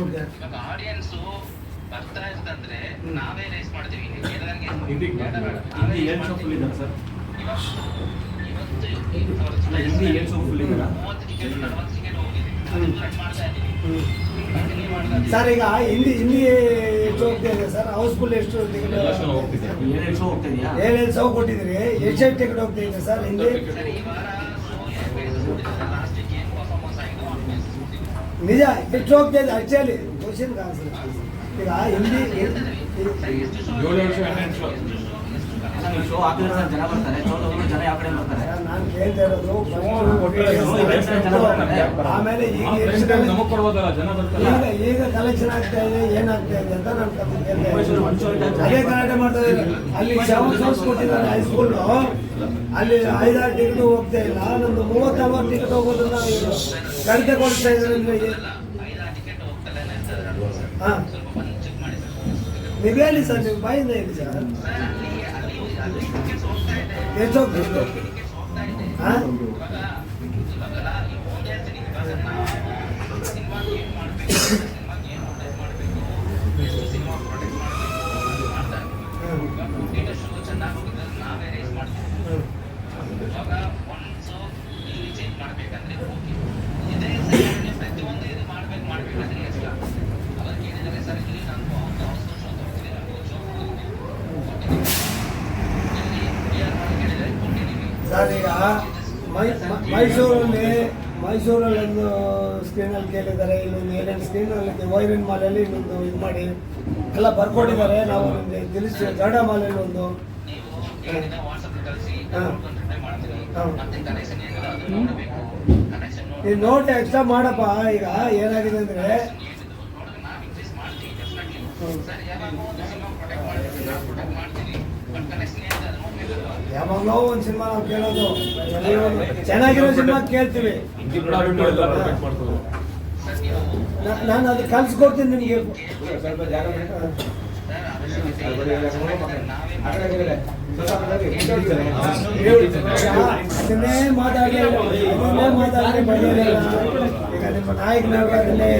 Okay ಇವಾಗ audience ಬರ್ತಾ ಇರ್ತಂದ್ರೆ ನಾವೇ ರೈಸ್ ಮಾಡ್ತೀವಿ. ಸರ್? ಈಗ ಹಿಂದಿ ಹಿಂದಿ ಎಷ್ಟು ಹೋಗ್ತಾ ಇದೆ ಸರ್. ಹೌಸ್ಫುಲ್ ಎಷ್ಟು ಟಿಕೆಟ್ ಎಲ್ಲ ಶೋ ಹೋಗ್ತಿದೆ. ಏಳು ಶೋ ಹೋಗ್ತಾ ಇದೆಯಾ? ಏಳೇಳು ಸಾವಿರ ಕೊಟ್ಟಿದ್ದೀರಿ? ಎಷ್ಟು ಟಿಕೆಟ್ ಹೋಗ್ತಾ ಇದೆ ಸರ್ ಹಿಂದಿ? ನಿಜ ಎಷ್ಟು ಹೋಗ್ತಾ ಇದೆ ಆಕ್ಚುಲಿ ಕ್ವಶನ್ ಆನ್ಸರ್ ಈಗ ಹಿಂದಿ ಏಳು ವರ್ಷ ಹನ್ನೆರಡು ಶೋ ಅಲ್ಲ, ನೀವು ಶೋ ಹಾಕಿದ್ರೆ ಸರ್ ಜನ ಬರ್ತಾರೆ ಶೋ ತಗೊಂಡು ಜನ ಯಾವ ಕಡೆ ಬರ್ತಾರೆ ಆಮೇಲೆ ಈಗ ಈಗ ಕಲೆಕ್ಷನ್ ಆಗ್ತಾ ಇದೆ ಅಂತ ನಾನು ಅದೇ ಮಾಡ್ತಾ ಅಲ್ಲಿ ಕೊಟ್ಟಿದ್ದಾರೆ ಹೈಸ್ಕೂಲ್ ಅಲ್ಲಿ ಐದಾರು ಟಿಕೆಟ್ ಹೋಗ್ತಾ ಇಲ್ಲ ನಮ್ದು ಅವರ್ ಟಿಕೆಟ್ ಹೋಗೋದನ್ನ ಕಡಿತ ಕೊಡ್ತಾ ಇದ್ದಾರೆ ನಿಮ್ಗೆ ಹೇಳಿ ಸರ್ ನೀವು ಬಾಯಿಂದ ಹೇಳಿ ಸರ್ ಎಷ್ಟು 아? ಮ- ಮೈಸೂರಲ್ಲಿ ಮೈಸೂರಲ್ಲಿ ಒಂದು ಸ್ಕ್ರೀನಲ್ಲಿ ಕೇಳಿದ್ದಾರೆ ಇನ್ನೊಂದು ಏನೇನು ಸ್ಕ್ರೀನಲ್ಲಿ ವೈರನ್ ಮಾಲಲ್ಲಿ ಇನ್ನೊಂದು ಇದು ಮಾಡಿ, ಎಲ್ಲ ಬರ್ಕೊಟ್ಟಿದ್ದಾರೆ ನಾವು ನಿಮಗೆ ತಿಳಿಸಿ ಗರುಡ ಮಾಲಲ್ಲಿ ಒಂದು. ಈ ನೋಟ್ ಎಕ್ಸ್ಟ್ರಾ ಮಾಡಪ್ಪ. ಈಗ ಏನಾಗಿದೆ ಅಂದರೆ ಯಾವಾಗಲೋ ಒಂದು ಸಿನಿಮಾ ನಾವು ಕೇಳೋದು. ಚೆನ್ನಾಗಿರೋ ಸಿನಿಮಾ ಕೇಳ್ತೀವಿ. ನಾನು ಅದು ಕಲ್ಸ್ಕೊಡ್ತೀನಿ ನಿಮಗೆ. ಅದನ್ನೇ ಮಾತಾಡಿ ಅದನ್ನೇ ಮಾತಾಡಿ ಬಡಿಯೋದಿಲ್ಲ ಈಗ ಅದನ್ನೇ